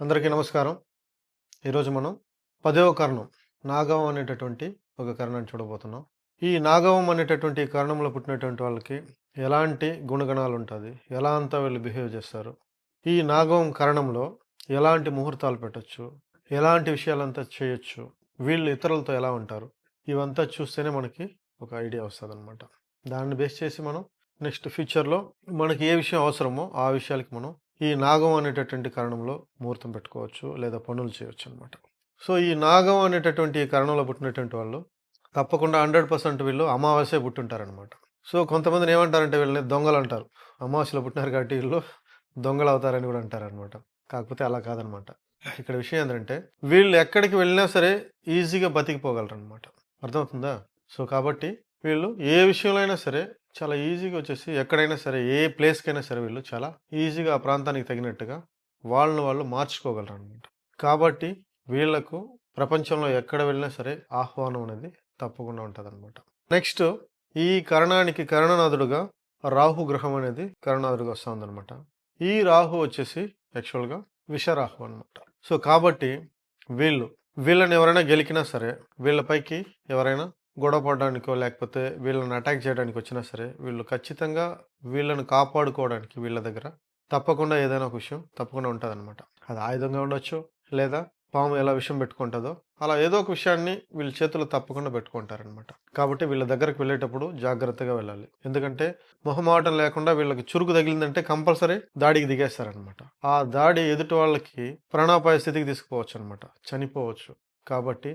అందరికీ నమస్కారం. ఈరోజు మనం పదవ కర్ణం నాగవం అనేటటువంటి ఒక కర్ణాన్ని చూడబోతున్నాం. ఈ నాగవం అనేటటువంటి కర్ణంలో పుట్టినటువంటి వాళ్ళకి ఎలాంటి గుణగణాలు ఉంటుంది ఎలా అంతా వీళ్ళు బిహేవ్ చేస్తారు? ఈ నాగవం కరణంలో ఎలాంటి ముహూర్తాలు పెట్టొచ్చు? ఎలాంటి విషయాలంతా చేయొచ్చు? వీళ్ళు ఇతరులతో ఎలా ఉంటారు? ఇవంతా చూస్తేనే మనకి ఒక ఐడియా వస్తుంది అనమాట దాన్ని బేస్ చేసి మనం నెక్స్ట్ ఫ్యూచర్లో మనకి ఏ విషయం అవసరమో ఆ విషయాలకి మనం ఈ నాగం అనేటటువంటి కారణంలో ముహూర్తం పెట్టుకోవచ్చు లేదా పనులు చేయవచ్చు అనమాట సో ఈ నాగం అనేటటువంటి ఈ కరణంలో పుట్టినటువంటి వాళ్ళు తప్పకుండా హండ్రెడ్ పర్సెంట్ వీళ్ళు అమావాస్య పుట్టుంటారనమాట సో కొంతమందిని ఏమంటారంటే వీళ్ళని దొంగలు అంటారు. అమావాస్యలో పుట్టినారు కాబట్టి వీళ్ళు దొంగలు అవుతారని కూడా అంటారనమాట కాకపోతే అలా కాదనమాట ఇక్కడ విషయం ఏంటంటే వీళ్ళు ఎక్కడికి వెళ్ళినా సరే ఈజీగా బతికిపోగలరు అనమాట అర్థమవుతుందా? సో కాబట్టి వీళ్ళు ఏ విషయంలో అయినా సరే చాలా ఈజీగా వచ్చేసి ఎక్కడైనా సరే ఏ ప్లేస్కైనా సరే వీళ్ళు చాలా ఈజీగా ఆ ప్రాంతానికి తగినట్టుగా వాళ్ళని వాళ్ళు మార్చుకోగలరు అనమాట కాబట్టి వీళ్ళకు ప్రపంచంలో ఎక్కడ వెళ్ళినా సరే ఆహ్వానం అనేది తప్పకుండా ఉంటుంది అనమాట నెక్స్ట్ ఈ కరణానికి కరణనాథుడుగా రాహు గ్రహం అనేది కరణనాథుడు వస్తుంది అనమాట ఈ రాహు వచ్చేసి యాక్చువల్గా విషరాహు అనమాట సో కాబట్టి వీళ్ళు వీళ్ళని ఎవరైనా గెలికినా సరే వీళ్ళపైకి ఎవరైనా గొడవ పడడానికో లేకపోతే వీళ్ళని అటాక్ చేయడానికి వచ్చినా సరే వీళ్ళు ఖచ్చితంగా వీళ్ళని కాపాడుకోవడానికి వీళ్ళ దగ్గర తప్పకుండా ఏదైనా ఒక విషయం తప్పకుండా ఉంటుంది అనమాట అది ఆయుధంగా ఉండొచ్చు లేదా పాము ఎలా విషయం పెట్టుకుంటుందో అలా ఏదో ఒక విషయాన్ని వీళ్ళ చేతులు తప్పకుండా పెట్టుకుంటారనమాట కాబట్టి వీళ్ళ దగ్గరకు వెళ్ళేటప్పుడు జాగ్రత్తగా వెళ్ళాలి. ఎందుకంటే మొహమాటం లేకుండా వీళ్ళకి చురుకు తగిలిందంటే కంపల్సరీ దాడికి దిగేస్తారనమాట ఆ దాడి ఎదుటి వాళ్ళకి ప్రాణాపాయ స్థితికి తీసుకుపోవచ్చు అనమాట చనిపోవచ్చు. కాబట్టి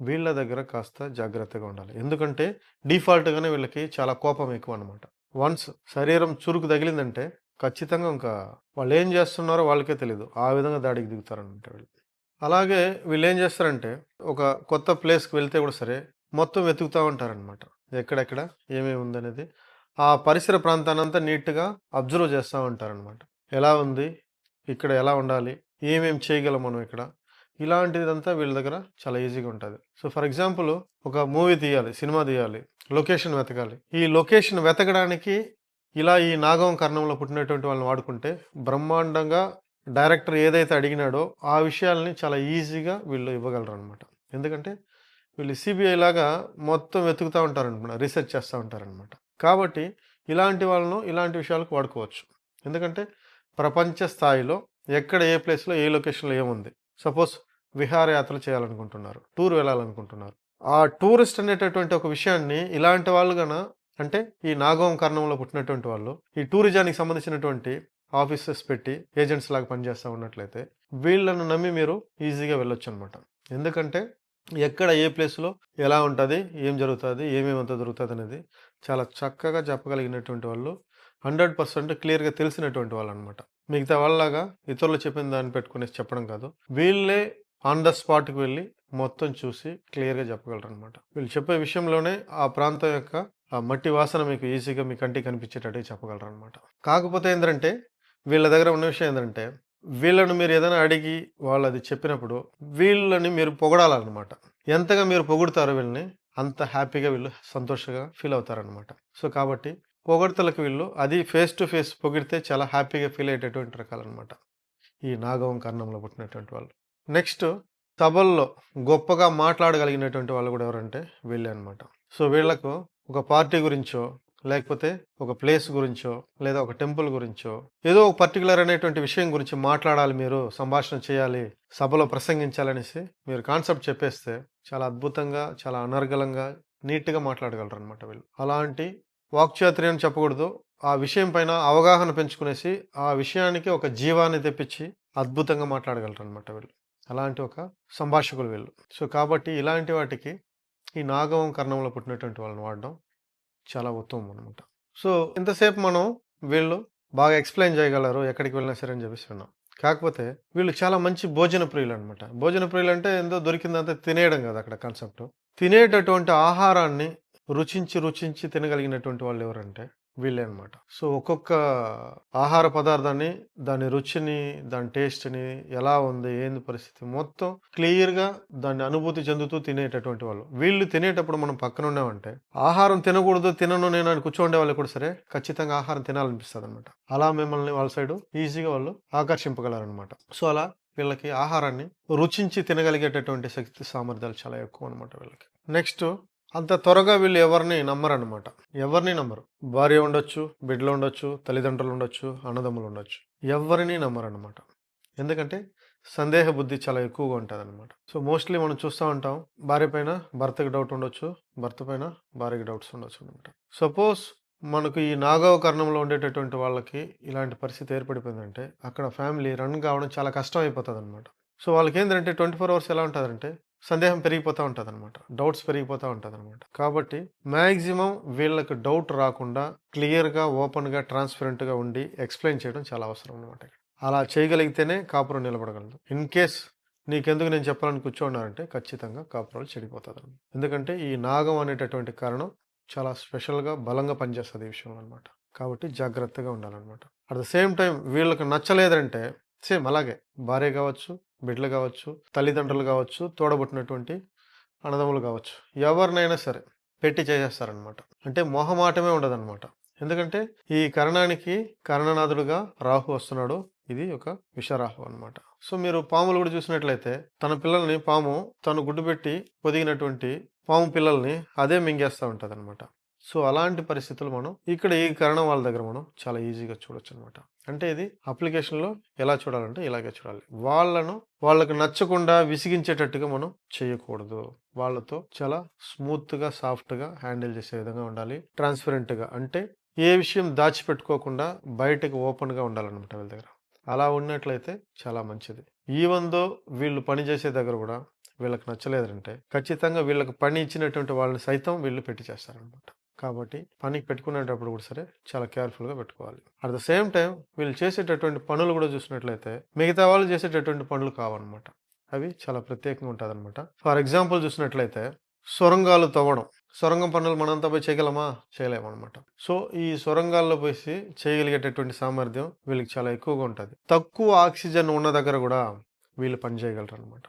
వీళ్ళ దగ్గర కాస్త జాగ్రత్తగా ఉండాలి. ఎందుకంటే డిఫాల్ట్గానే వీళ్ళకి చాలా కోపం ఎక్కువ అనమాట వన్స్ శరీరం చురుకు తగిలిందంటే ఖచ్చితంగా ఇంకా వాళ్ళు ఏం చేస్తున్నారో వాళ్ళకే తెలియదు ఆ విధంగా దాడికి దిగుతారనమాట వీళ్ళు. అలాగే వీళ్ళు ఏం చేస్తారంటే ఒక కొత్త ప్లేస్కి వెళ్తే కూడా సరే మొత్తం వెతుకుతూ ఉంటారనమాట ఎక్కడెక్కడ ఏమేమి ఉందనేది. ఆ పరిసర ప్రాంతానంతా నీట్గా అబ్జర్వ్ చేస్తూ ఉంటారనమాట ఎలా ఉంది? ఇక్కడ ఎలా ఉండాలి? ఏమేమి చేయగలం మనం ఇక్కడ? ఇలాంటిదంతా వీళ్ళ దగ్గర చాలా ఈజీగా ఉంటుంది. సో ఫర్ ఎగ్జాంపుల్ ఒక మూవీ తీయాలి సినిమా తీయాలి లొకేషన్ వెతకాలి. ఈ లొకేషన్ వెతకడానికి ఇలా ఈ నాగం కర్ణంలో పుట్టినటువంటి వాళ్ళని వాడుకుంటే బ్రహ్మాండంగా డైరెక్టర్ ఏదైతే అడిగినాడో ఆ విషయాల్ని చాలా ఈజీగా వీళ్ళు ఇవ్వగలరు అనమాట ఎందుకంటే వీళ్ళు సిబిఐ లాగా మొత్తం వెతుకుతూ ఉంటారనమాట రీసెర్చ్ చేస్తూ ఉంటారనమాట కాబట్టి ఇలాంటి వాళ్ళను ఇలాంటి విషయాలకు వాడుకోవచ్చు. ఎందుకంటే ప్రపంచ స్థాయిలో ఎక్కడ ఏ ప్లేస్లో ఏ లొకేషన్లో ఏముంది? సపోజ్ విహారయాత్రలు చేయాలనుకుంటున్నారు టూర్ వెళ్ళాలనుకుంటున్నారు. ఆ టూరిస్ట్ అనేటటువంటి ఒక విషయాన్ని ఇలాంటి వాళ్ళు గన అంటే ఈ నాగవం కర్ణంలో పుట్టినటువంటి వాళ్ళు ఈ టూరిజానికి సంబంధించినటువంటి ఆఫీసెస్ పెట్టి ఏజెంట్స్ లాగా పనిచేస్తూ ఉన్నట్లయితే వీళ్ళను నమ్మి మీరు ఈజీగా వెళ్ళొచ్చు అనమాట ఎందుకంటే ఎక్కడ ఏ ప్లేస్లో ఎలా ఉంటుంది ఏం జరుగుతుంది ఏమేమంతా దొరుకుతుంది అనేది చాలా చక్కగా చెప్పగలిగినటువంటి వాళ్ళు హండ్రెడ్ పర్సెంట్ క్లియర్గా తెలిసినటువంటి వాళ్ళు అనమాట మిగతా వాళ్ళలాగా ఇతరులు చెప్పిన దాన్ని పెట్టుకునేసి చెప్పడం కాదు. వీళ్ళే ఆన్ ద స్పాట్కి వెళ్ళి మొత్తం చూసి క్లియర్గా చెప్పగలరు అనమాట వీళ్ళు చెప్పే విషయంలోనే ఆ ప్రాంతం యొక్క ఆ మట్టి వాసన మీకు ఈజీగా మీ కంటికి కనిపించేటట్టు చెప్పగలరు అనమాట కాకపోతే ఏంటంటే వీళ్ళ దగ్గర ఉన్న విషయం ఏంటంటే వీళ్ళను మీరు ఏదైనా అడిగి వాళ్ళు అది చెప్పినప్పుడు వీళ్ళని మీరు పొగడాలన్నమాట. ఎంతగా మీరు పొగుడుతారో వీళ్ళని అంత హ్యాపీగా వీళ్ళు సంతోషంగా ఫీల్ అవుతారనమాట సో కాబట్టి పొగడతలకు వీళ్ళు అది ఫేస్ టు ఫేస్ పొగిడితే చాలా హ్యాపీగా ఫీల్ అయ్యేటటువంటి రకాలన్నమాట. ఈ నాగవం కర్ణంలో పుట్టినటువంటి వాళ్ళు. నెక్స్ట్ సభల్లో గొప్పగా మాట్లాడగలిగినటువంటి వాళ్ళు కూడా ఎవరంటే వీళ్ళే అనమాట సో వీళ్ళకు ఒక పార్టీ గురించో లేకపోతే ఒక ప్లేస్ గురించో లేదా ఒక టెంపుల్ గురించో ఏదో ఒక పర్టికులర్ అనేటువంటి విషయం గురించి మాట్లాడాలి మీరు సంభాషణ చేయాలి సభలో ప్రసంగించాలనేసి మీరు కాన్సెప్ట్ చెప్పేస్తే చాలా అద్భుతంగా చాలా అనర్గళంగా నీట్గా మాట్లాడగలరు అనమాట వీళ్ళు. అలాంటి వాక్చాతుర్యం చెప్పకూడదు. ఆ విషయం పైన అవగాహన పెంచుకునేసి ఆ విషయానికి ఒక జీవాన్ని తెప్పించి అద్భుతంగా మాట్లాడగలరు అనమాట వీళ్ళు. అలాంటి ఒక సంభాషకులు వీళ్ళు. సో కాబట్టి ఇలాంటి వాటికి ఈ నాగవం కర్ణంలో పుట్టినటువంటి వాళ్ళని వాడడం చాలా ఉత్తమం అనమాట సో ఇంతసేపు మనం వీళ్ళు బాగా ఎక్స్ప్లెయిన్ చేయగలరు ఎక్కడికి వెళ్ళినా సరే అని చెప్పేసి విన్నాం. కాకపోతే వీళ్ళు చాలా మంచి భోజన ప్రియులు అనమాట భోజన ప్రియులు అంటే ఏందో దొరికిందంతా తినేయడం కదా అక్కడ కాన్సెప్ట్. తినేటటువంటి ఆహారాన్ని రుచించి రుచించి తినగలిగినటువంటి వాళ్ళు ఎవరంటే వీళ్ళే అనమాట సో ఒక్కొక్క ఆహార పదార్థాన్ని దాని రుచిని దాని టేస్ట్ని ఎలా ఉంది ఏంది పరిస్థితి మొత్తం క్లియర్గా దాన్ని అనుభూతి చెందుతూ తినేటటువంటి వాళ్ళు. వీళ్ళు తినేటప్పుడు మనం పక్కన ఉన్నామంటే ఆహారం తినకూడదు తినను నేను అని కూర్చోండే వాళ్ళు కూడా సరే ఖచ్చితంగా ఆహారం తినాలనిపిస్తుంది అనమాట అలా మిమ్మల్ని వాళ్ళ సైడ్ ఈజీగా వాళ్ళు ఆకర్షింపగలరనమాట సో అలా వీళ్ళకి ఆహారాన్ని రుచించి తినగలిగేటటువంటి శక్తి సామర్థ్యాలు చాలా ఎక్కువ అనమాట వీళ్ళకి. నెక్స్ట్ అంత త్వరగా వీళ్ళు ఎవరిని నమ్మరనమాట ఎవరిని నమ్మరు. భార్య ఉండొచ్చు బిడ్డలు ఉండొచ్చు తల్లిదండ్రులు ఉండొచ్చు అన్నదమ్ములు ఉండొచ్చు. ఎవరిని నమ్మరనమాట ఎందుకంటే సందేహ బుద్ధి చాలా ఎక్కువగా ఉంటుంది అనమాట సో మోస్ట్లీ మనం చూస్తూ ఉంటాం భార్య పైన భర్తకి డౌట్ ఉండొచ్చు భర్త పైన భార్యకి డౌట్స్ ఉండొచ్చు అనమాట సపోజ్ మనకు ఈ నాగవ కర్ణంలో ఉండేటటువంటి వాళ్ళకి ఇలాంటి పరిస్థితి ఏర్పడిపోయిందంటే అక్కడ ఫ్యామిలీ రన్ కావడం చాలా కష్టం అయిపోతుంది అనమాట సో వాళ్ళకి ఏంటంటే ట్వంటీ ఫోర్ అవర్స్ ఎలా ఉంటుందంటే సందేహం పెరిగిపోతూ ఉంటుంది అనమాట డౌట్స్ పెరిగిపోతూ ఉంటుంది అనమాట కాబట్టి మ్యాక్సిమం వీళ్ళకి డౌట్ రాకుండా క్లియర్గా ఓపెన్గా ట్రాన్స్పరెంట్గా ఉండి ఎక్స్ప్లెయిన్ చేయడం చాలా అవసరం అనమాట అలా చేయగలిగితేనే కాపురం నిలబడగలదు. ఇన్ కేస్ నీకెందుకు నేను చెప్పాలని కూర్చోన్నారంటే ఖచ్చితంగా కాపురాలు చెడిపోతుంది ఎందుకంటే ఈ నాగం అనేటటువంటి కారణం చాలా స్పెషల్గా బలంగా పనిచేస్తుంది ఈ విషయంలో అనమాట కాబట్టి జాగ్రత్తగా ఉండాలన్నమాట. అట్ ద సేమ్ టైం వీళ్ళకి నచ్చలేదంటే సేమ్ అలాగే భార్య కావచ్చు బిడ్డలు కావచ్చు తల్లిదండ్రులు కావచ్చు తోడబుట్టినటువంటి అన్నదమ్ములు కావచ్చు ఎవరినైనా సరే పెట్టి చేసేస్తారనమాట అంటే మొహమాటమే ఉండదన్నమాట. ఎందుకంటే ఈ కరణానికి కరణనాథుడుగా రాహు వస్తున్నాడు. ఇది ఒక విషరాహు అనమాట సో మీరు పాములు కూడా చూసినట్లయితే తన పిల్లల్ని పాము తను గుడ్డు పెట్టి పొదిగినటువంటి పాము పిల్లల్ని అదే మింగేస్తూ ఉంటుంది అనమాట సో అలాంటి పరిస్థితులు మనం ఇక్కడ ఈ కరణం వాళ్ళ దగ్గర మనం చాలా ఈజీగా చూడొచ్చు అనమాట అంటే ఇది అప్లికేషన్లో ఎలా చూడాలంటే ఇలాగే చూడాలి. వాళ్ళను వాళ్ళకు నచ్చకుండా విసిగించేటట్టుగా మనం చేయకూడదు. వాళ్ళతో చాలా స్మూత్గా సాఫ్ట్గా హ్యాండిల్ చేసే విధంగా ఉండాలి. ట్రాన్స్పరెంట్గా అంటే ఏ విషయం దాచిపెట్టుకోకుండా బయటకు ఓపెన్గా ఉండాలన్నమాట వీళ్ళ దగ్గర. అలా ఉన్నట్లయితే చాలా మంచిది. ఈవెందో వీళ్ళు పని చేసే దగ్గర కూడా వీళ్ళకి నచ్చలేదంటే ఖచ్చితంగా వీళ్ళకి పని ఇచ్చినటువంటి వాళ్ళని సైతం వీళ్ళు పెట్టి చేస్తారనమాట. కాబట్టి పనికి పెట్టుకునేటప్పుడు కూడా సరే చాలా కేర్ఫుల్గా పెట్టుకోవాలి. అట్ ద సేమ్ టైం వీళ్ళు చేసేటటువంటి పనులు కూడా చూసినట్లయితే మిగతా వాళ్ళు చేసేటటువంటి పనులు కావన్నమాట. అవి చాలా ప్రత్యేకంగా ఉంటుంది ఫర్ ఎగ్జాంపుల్ చూసినట్లయితే సొరంగాలు తవ్వడం. సొరంగం పనులు మనంతా పోయి చేయగలమా? చేయలేమన్నమాట. సో ఈ సొరంగాల్లో పోయి చేయగలిగేటటువంటి సామర్థ్యం వీళ్ళకి చాలా ఎక్కువగా ఉంటుంది. తక్కువ ఆక్సిజన్ ఉన్న దగ్గర కూడా వీళ్ళు పని చేయగలరు అనమాట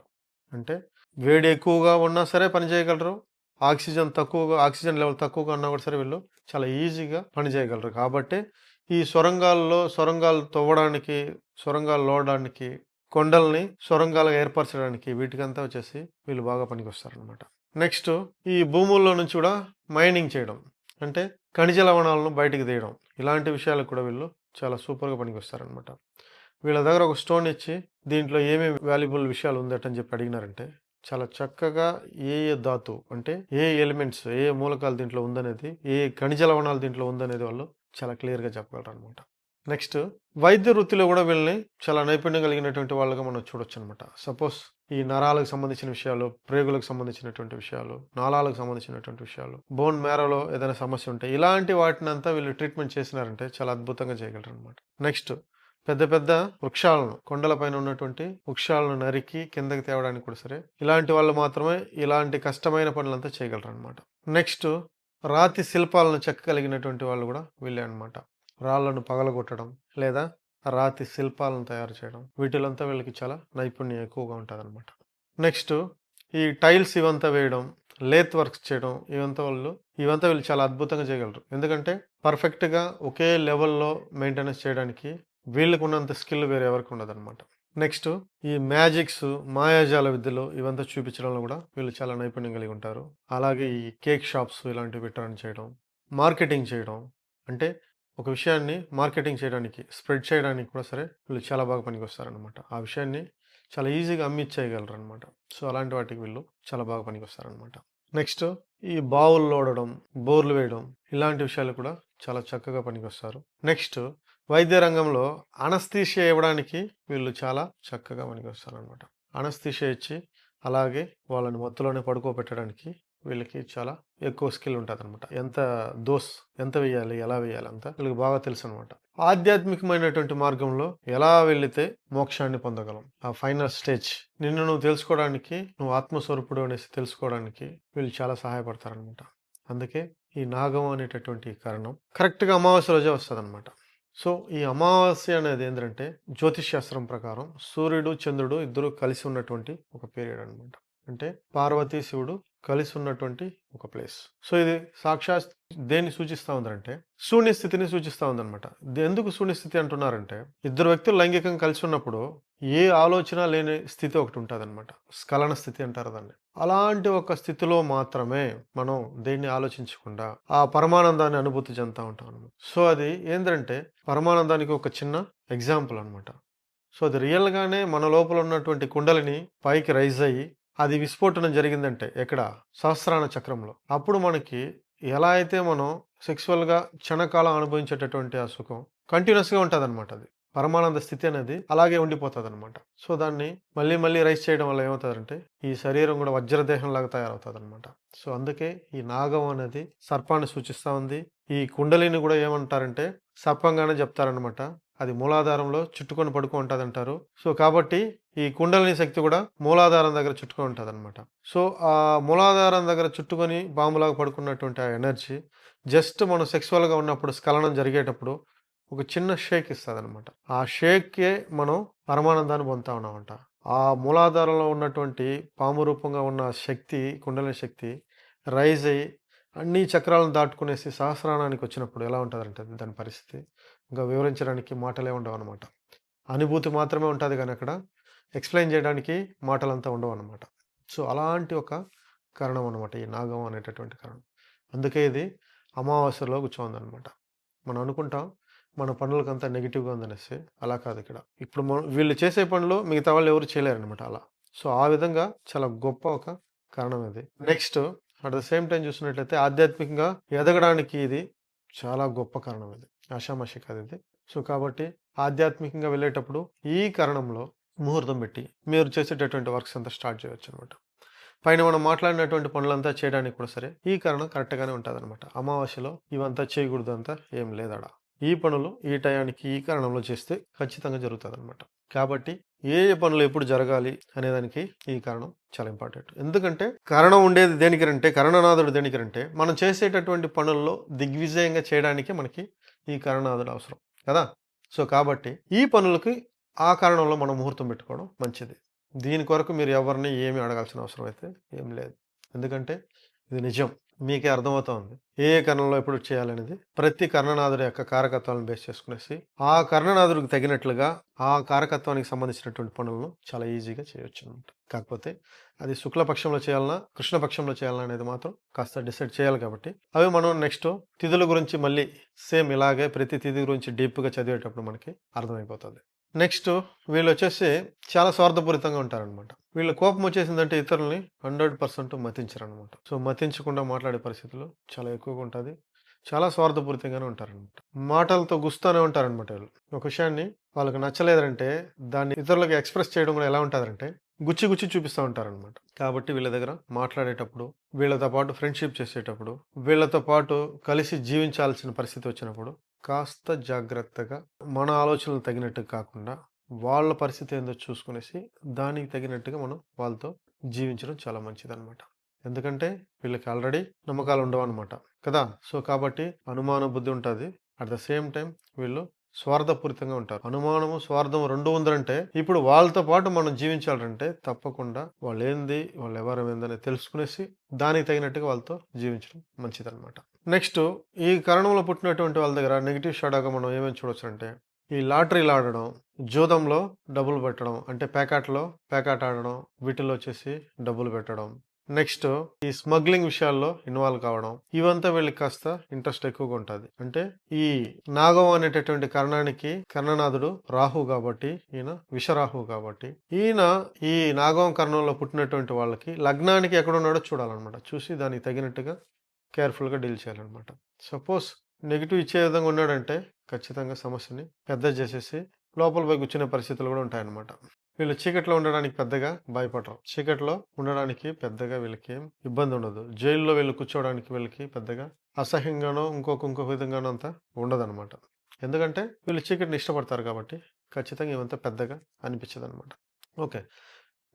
అంటే వేడి ఎక్కువగా ఉన్నా సరే పని చేయగలరు. ఆక్సిజన్ తక్కువగా ఆక్సిజన్ లెవెల్ తక్కువగా ఉన్నా కూడా సరే వీళ్ళు చాలా ఈజీగా పని చేయగలరు. కాబట్టి ఈ సొరంగాల్లో సొరంగాలు తవ్వడానికి సొరంగాలు లోడడానికి కొండల్ని సొరంగాలుగా ఏర్పరచడానికి వీటికంతా వచ్చేసి వీళ్ళు బాగా పనికి వస్తారనమాట నెక్స్ట్ ఈ భూముల్లో నుంచి కూడా మైనింగ్ చేయడం. అంటే ఖనిజ లవణాలను బయటికి తీయడం. ఇలాంటి విషయాలకు కూడా వీళ్ళు చాలా సూపర్గా పనికి వస్తారనమాట వీళ్ళ దగ్గర ఒక స్టోన్ ఇచ్చి దీంట్లో ఏమేమి వాల్యుబుల్ విషయాలు ఉందటని చెప్పి అడిగినారంటే చాలా చక్కగా ఏ ఏ ధాతు అంటే ఏ ఎలిమెంట్స్ ఏ మూలకాలు దీంట్లో ఉందనేది ఏ ఖనిజ లవణాలు దీంట్లో ఉందనేది వాళ్ళు చాలా క్లియర్గా చెప్పగలరు అనమాట నెక్స్ట్ వైద్య వృత్తిలో కూడా వీళ్ళని చాలా నైపుణ్యం కలిగినటువంటి వాళ్ళగా మనం చూడొచ్చు అనమాట సపోజ్ ఈ నరాలకు సంబంధించిన విషయాలు ప్రేగులకు సంబంధించినటువంటి విషయాలు నాళాలకు సంబంధించినటువంటి విషయాలు బోన్ మేరలో ఏదైనా సమస్య ఉంటే ఇలాంటి వాటిని అంతా వీళ్ళు ట్రీట్మెంట్ చేసినారంటే చాలా అద్భుతంగా చేయగలరు అనమాట నెక్స్ట్ పెద్ద పెద్ద వృక్షాలను కొండలపైన ఉన్నటువంటి వృక్షాలను నరికి కిందకి తేవడానికి కూడా సరే ఇలాంటి వాళ్ళు మాత్రమే ఇలాంటి కష్టమైన పనులంతా చేయగలరు అనమాట నెక్స్ట్ రాతి శిల్పాలను చెక్కగలిగినటువంటి వాళ్ళు కూడా వీళ్ళే అనమాట రాళ్ళను పగలగొట్టడం లేదా రాతి శిల్పాలను తయారు చేయడం వీటిలంతా వీళ్ళకి చాలా నైపుణ్యం ఎక్కువగా ఉంటుంది అనమాట నెక్స్ట్ ఈ టైల్స్ ఇవంతా వేయడం లేత్ వర్క్స్ చేయడం ఇవంతా వాళ్ళు ఇవంతా వీళ్ళు చాలా అద్భుతంగా చేయగలరు. ఎందుకంటే పర్ఫెక్ట్గా ఒకే లెవెల్లో మెయింటెనెన్స్ చేయడానికి వీళ్ళకు ఉన్నంత స్కిల్ వేరే ఎవరికి ఉండదన్నమాట. నెక్స్ట్ ఈ మ్యాజిక్స్ మాయాజాల విద్యలు ఇవంతా చూపించడంలో కూడా వీళ్ళు చాలా నైపుణ్యం కలిగి ఉంటారు. అలాగే ఈ కేక్ షాప్స్ ఇలాంటివి పెట్టడం చేయడం మార్కెటింగ్ చేయడం అంటే ఒక విషయాన్ని మార్కెటింగ్ చేయడానికి స్ప్రెడ్ చేయడానికి కూడా సరే వీళ్ళు చాలా బాగా పనికి వస్తారనమాట ఆ విషయాన్ని చాలా ఈజీగా అమ్మిచ్చేయగలరు అనమాట సో అలాంటి వాటికి వీళ్ళు చాలా బాగా పనికి వస్తారనమాట నెక్స్ట్ ఈ బావులు లోడడం బోర్లు వేయడం ఇలాంటి విషయాలు కూడా చాలా చక్కగా పనికి వస్తారు నెక్స్ట్ వైద్య రంగంలో అనస్థీషియా ఇవ్వడానికి వీళ్ళు చాలా చక్కగా పనికి వస్తారు అనమాట అనస్థీషియా ఇచ్చి అలాగే వాళ్ళని మత్తులోనే పడుకోబెట్టడానికి వీళ్ళకి చాలా ఎక్కువ స్కిల్ ఉంటుంది అనమాట ఎంత దోస్ ఎంత వేయాలి ఎలా వేయాలి అంత వీళ్ళకి బాగా తెలుసు అనమాట ఆధ్యాత్మికమైనటువంటి మార్గంలో ఎలా వెళితే మోక్షాన్ని పొందగలం? ఆ ఫైనల్ స్టేజ్ నిన్ను నువ్వు తెలుసుకోవడానికి నువ్వు ఆత్మస్వరూపుడు అనేసి తెలుసుకోవడానికి వీళ్ళు చాలా సహాయపడతారనమాట అందుకే ఈ నాగం అనేటటువంటి కారణం కరెక్ట్గా అమావాస్య రోజే వస్తుంది అనమాట సో ఈ అమావాస్య అనేది ఏంటంటే జ్యోతిష్ శాస్త్రం ప్రకారం సూర్యుడు చంద్రుడు ఇద్దరు కలిసి ఉన్నటువంటి ఒక పీరియడ్ అనమాట అంటే పార్వతీ శివుడు కలిసి ఉన్నటువంటి ఒక ప్లేస్. సో ఇది సాక్షాత్ దేన్ని సూచిస్తూ ఉందంటే శూన్య స్థితిని సూచిస్తూ ఉందన్నమాట. ఎందుకు శూన్య స్థితి అంటున్నారంటే ఇద్దరు వ్యక్తులు లైంగికంగా కలిసి ఉన్నప్పుడు ఏ ఆలోచన లేని స్థితి ఒకటి ఉంటుంది అనమాట స్ఖలన స్థితి అంటారు దాన్ని. అలాంటి ఒక స్థితిలో మాత్రమే మనం దేన్ని ఆలోచించకుండా ఆ పరమానందాన్ని అనుభూతి చెందుతూ ఉంటాం అనమాట సో, అది ఏంటంటే పరమానందానికి ఒక చిన్న ఎగ్జాంపుల్ అనమాట. సో, అది రియల్‌గానే మన లోపల ఉన్నటువంటి కుండలిని పైకి రైజ్ అయ్యి అది విస్ఫోటనం జరిగిందంటే ఎక్కడ? సహస్రాన చక్రంలో. అప్పుడు మనకి ఎలా అయితే మనం సెక్సువల్‌గా క్షణకాలం అనుభవించేటటువంటి ఆ సుఖం కంటిన్యూస్గా ఉంటుంది అనమాట అది. పరమానంద స్థితి అనేది అలాగే ఉండిపోతుంది అనమాట సో, దాన్ని మళ్ళీ మళ్ళీ రైస్ చేయడం వల్ల ఏమవుతుందంటే ఈ శరీరం గూడా వజ్రదేహంలాగా అనమాట సో, అందుకే ఈ నాగం అనేది సర్పాన్ని సూచిస్తూ ఉంది. ఈ కుండలిని కూడా ఏమంటారంటే సర్పంగానే చెప్తారనమాట అది మూలాధారంలో చుట్టుకొని పడుకో ఉంటుంది అంటారు సో, కాబట్టి ఈ కుండలిని శక్తి కూడా మూలాధారం దగ్గర చుట్టుకొని ఉంటదనమాట. సో, ఆ మూలాధారం దగ్గర చుట్టుకొని బాంబులాగా పడుకున్నటువంటి ఆ ఎనర్జీ జస్ట్ మనం సెక్సువల్‌గా ఉన్నప్పుడు స్ఖలనం జరిగేటప్పుడు ఒక చిన్న షేక్ ఇస్తదనమాట. ఆ షేక్‌కే మనం పరమానందాన్ని పొందుతా ఉన్నామంట. ఆ మూలాధారంలో ఉన్నటువంటి పాము రూపంగా ఉన్న శక్తి కుండలిని శక్తి రైజ్ అయ్యి అన్ని చక్రాలను దాటుకునేసి సహస్రానానికి వచ్చినప్పుడు ఎలా ఉంటుందంటే దాని పరిస్థితి ఇంకా వివరించడానికి మాటలే ఉండవనమాట. అనుభూతి మాత్రమే ఉంటుంది కానీ అక్కడ ఎక్స్‌ప్లెయిన్ చేయడానికి మాటలంతా ఉండవు అనమాట సో, అలాంటి ఒక కరణం అనమాట ఈ నాగం అనేటటువంటి కరణం. అందుకే ఇది అమావాస్యలో కూర్చోందనమాట. మనం అనుకుంటాం మన పనులకంతా నెగిటివ్గా ఉందనేసి. అలా కాదు ఇక్కడ. ఇప్పుడు మనం వీళ్ళు చేసే పనులు మిగతా వాళ్ళు ఎవరు చేయలేరనమాట అలా. సో, ఆ విధంగా చాలా గొప్ప ఒక కారణం ఇది. Next at the same time చూసినట్లయితే ఆధ్యాత్మికంగా ఎదగడానికి ఇది చాలా గొప్ప కారణం ఇది. ఆషామాషి కాదు ఇది. సో, కాబట్టి ఆధ్యాత్మికంగా వెళ్ళేటప్పుడు ఈ కారణంలో ముహూర్తం పెట్టి మీరు చేసేటటువంటి వర్క్స్ అంతా స్టార్ట్ చేయవచ్చు అనమాట పైన మనం మాట్లాడినటువంటి పనులంతా చేయడానికి కూడా సరే ఈ కారణం కరెక్ట్‌గానే ఉంటదనమాట. అమావాస్యలో ఇవంతా చేయకూడదు అంతా ఏం లేదడా ఈ పనులు ఈ టయానికి ఈ కారణంలో చేస్తే ఖచ్చితంగా జరుగుతుంది అనమాట కాబట్టి ఏ ఏ పనులు ఎప్పుడు జరగాలి అనేదానికి ఈ కారణం చాలా ఇంపార్టెంట్. ఎందుకంటే కరణం ఉండేది దేనికనంటే కరణనాథుడు దేనికనంటే మనం చేసేటటువంటి పనుల్లో దిగ్విజయంగా చేయడానికి మనకి ఈ కరణనాథుడు అవసరం కదా! సో, కాబట్టి ఈ పనులకి ఆ కారణంలో మనం ముహూర్తం పెట్టుకోవడం మంచిది. దీని కొరకు మీరు ఎవరిని ఏమి అడగాల్సిన అవసరం అయితే ఏం లేదు. ఎందుకంటే ఇది నిజం. మీకే అర్థమవుతోంది ఏ కర్ణంలో ఎప్పుడు చేయాలనేది ప్రతి కర్ణనాథుడి యొక్క కారకత్వాలను బేస్ చేసుకునేసి ఆ కర్ణనాథుడికి తగినట్లుగా ఆ కారకత్వానికి సంబంధించినటువంటి పనులను చాలా ఈజీగా చేయొచ్చనమాట. కాకపోతే అది శుక్లపక్షంలో చేయాలన్నా కృష్ణపక్షంలో చేయాలన్నా అనేది మాత్రం కాస్త డిసైడ్ చేయాలి కాబట్టి అవి మనం నెక్స్ట్ తిథుల గురించి మళ్ళీ సేమ్ ఇలాగే ప్రతి తిథి గురించి డీప్‌గా చదివేటప్పుడు మనకి అర్థమైపోతుంది నెక్స్ట్ వీళ్ళొచ్చేసి చాలా స్వార్థపూరితంగా ఉంటారనమాట. వీళ్ళ కోపం వచ్చేసిందంటే ఇతరుల్ని హండ్రెడ్ పర్సెంట్ మతించరనమాట. సో, మతించకుండా మాట్లాడే పరిస్థితులు చాలా ఎక్కువగా ఉంటుంది చాలా స్వార్థపూరితంగానే ఉంటారనమాట. మాటలతో గుస్తానే ఉంటారనమాట వీళ్ళు. ఒక విషయాన్ని వాళ్ళకి నచ్చలేదంటే దాన్ని ఇతరులకు ఎక్స్‌ప్రెస్ చేయడం కూడా ఎలా ఉంటారంటే గుచ్చి గుచ్చి చూపిస్తా ఉంటారనమాట. కాబట్టి వీళ్ళ దగ్గర మాట్లాడేటప్పుడు, వీళ్ళతో పాటు ఫ్రెండ్‌షిప్ చేసేటప్పుడు, వీళ్ళతో పాటు కలిసి జీవించాల్సిన పరిస్థితి వచ్చినప్పుడు కాస్త జాగ్రత్తగా మన ఆలోచనలు తగినట్టు కాకుండా వాళ్ళ పరిస్థితి ఏందో చూసుకునేసి దానికి తగినట్టుగా మనం వాళ్ళతో జీవించడం చాలా మంచిదనమాట. ఎందుకంటే వీళ్ళకి ఆల్రెడీ నమ్మకాలు ఉండవనమాట. కదా! సో, కాబట్టి అనుమాన బుద్ధి ఉంటుంది అట్ ద సేమ్ టైం వీళ్ళు స్వార్థపూరితంగా ఉంటారు. అనుమానము, స్వార్థం రెండు ఉందంటే ఇప్పుడు వాళ్ళతో పాటు మనం జీవించాలంటే తప్పకుండా వాళ్ళు ఏంది వాళ్ళు ఎవరు ఏందని తెలుసుకునేసి దానికి తగినట్టుగా వాళ్ళతో జీవించడం మంచిదనమాట. నెక్స్ట్ ఈ కరణంలో పుట్టినటువంటి వాళ్ళ దగ్గర నెగిటివ్ షాడోగా మనం ఏమేమి చూడొచ్చంటే ఈ లాటరీలు ఆడడం, జూదంలో డబ్బులు పెట్టడం అంటే ప్యాకాట్లో ప్యాకాట్ ఆడడం, వీటిలో వచ్చేసి డబ్బులు పెట్టడం. నెక్స్ట్ ఈ స్మగ్లింగ్ విషయాల్లో ఇన్వాల్వ్ కావడం. ఇవంతా వీళ్ళకి కాస్త ఇంట్రెస్ట్ ఎక్కువగా ఉంటుంది అంటే ఈ నాగం అనేటటువంటి కరణానికి కర్ణనాథుడు రాహు కాబట్టి ఈయన విషరాహు కాబట్టి ఈయన ఈ నాగం కర్ణంలో పుట్టినటువంటి వాళ్ళకి లగ్నానికి ఎక్కడున్నాడో చూడాలన్నమాట చూసి దానికి తగినట్టుగా కేర్‌ఫుల్‌గా డీల్ చేయాలనమాట. సపోజ్ నెగిటివ్ ఇచ్చే విధంగా ఉన్నాడంటే ఖచ్చితంగా సమస్యని పెద్దది చేసేసి లోపల పోయి కూర్చునే పరిస్థితులు కూడా ఉంటాయన్నమాట. వీళ్ళు చీకట్లో ఉండడానికి పెద్దగా భయపడరు. చీకట్లో ఉండడానికి పెద్దగా వీళ్ళకి ఏం ఇబ్బంది ఉండదు. జైల్‌లో వీళ్ళు కూర్చోవడానికి వీళ్ళకి పెద్దగా అసహ్యంగానో ఇంకొక ఇంకొక విధంగానో అంతా ఉండదనమాట. ఎందుకంటే వీళ్ళు చీకటిని ఇష్టపడతారు కాబట్టి ఖచ్చితంగా ఇవంతా పెద్దగా అనిపించదనమాట. ఓకే.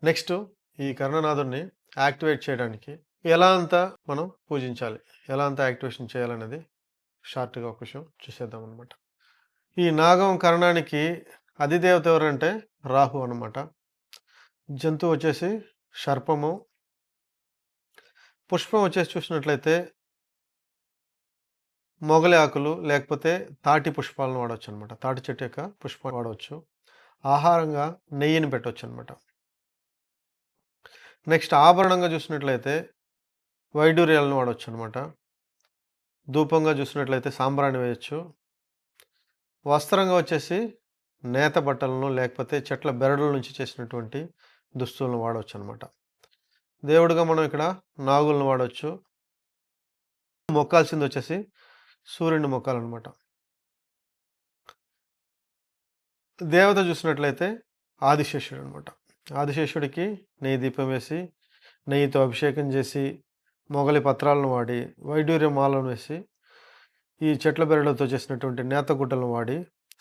నెక్స్ట్ ఈ కర్ణనాథుడిని యాక్టివేట్ చేయడానికి ఎలా అంతా మనం పూజించాలి? ఎలా అంతా యాక్టివేషన్ చేయాలనేది షార్ట్‌గా ఒక విషయం చూసేద్దాం అనమాట ఈ నాగం కరణానికి అధిదేవత ఎవరంటే రాహు అనమాట. జంతువు వచ్చేసి సర్పము. పుష్పం వచ్చేసి చూసినట్లయితే మొగలి ఆకులు లేకపోతే తాటి పుష్పాలను వాడవచ్చు అనమాట తాటి చెట్టు యొక్క పుష్పాలు వాడవచ్చు. ఆహారంగా నెయ్యిని పెట్టవచ్చు అనమాట నెక్స్ట్ ఆభరణంగా చూసినట్లయితే వైడూర్యాలను వాడొచ్చనమాట. ధూపంగా చూసినట్లయితే సాంబ్రాణి వేయచ్చు. వస్త్రంగా వచ్చేసి నేత బట్టలను లేకపోతే చెట్ల బెరడుల నుంచి చేసినటువంటి దుస్తులను వాడవచ్చు అనమాట దేవుడుగా మనం ఇక్కడ నాగులను వాడవచ్చు మొక్కాల్సింది వచ్చేసి సూర్యుని మొక్కాలన్నమాట దేవత చూసినట్లయితే ఆదిశేషుడు అనమాట ఆదిశేషుడికి నెయ్యి దీపం వేసి, నెయ్యితో అభిషేకం చేసి, మొగలి పత్రాలను వాడి, వైడూర్య మాలను వేసి, ఈ చెట్ల బెరడులతో చేసినటువంటి నేతగుడ్డలను వాడి,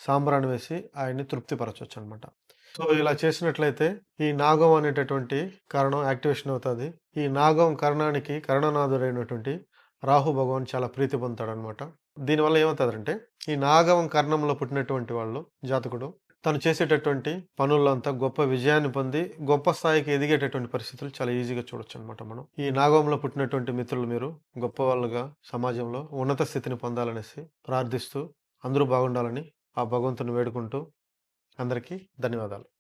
సాంబ్రాన్ని వేసి ఆయన్ని తృప్తిపరచవచ్చు అనమాట సో, ఇలా చేసినట్లయితే ఈ నాగం అనేటటువంటి కరణం యాక్టివేషన్ అవుతుంది ఈ నాగం కరణానికి కరణనాథుడైనటువంటి రాహు భగవాన్ చాలా ప్రీతి పొందుతాడనమాట. దీనివల్ల ఏమవుతుందంటే ఈ నాగం కర్ణంలో పుట్టినటువంటి వాళ్ళు జాతకుడు తను చేసేటటువంటి పనుల్లో అంతా గొప్ప విజయాన్ని పొంది, గొప్ప స్థాయికి ఎదిగేటటువంటి పరిస్థితులు చాలా ఈజీగా చూడొచ్చు అనమాట మనం. ఈ నాగంలో పుట్టినటువంటి మిత్రులు మీరు గొప్ప వాళ్ళుగా సమాజంలో ఉన్నత స్థితిని పొందాలనేసి ప్రార్థిస్తూ, అందరూ బాగుండాలని ఆ భగవంతుని వేడుకుంటూ అందరికీ ధన్యవాదాలు.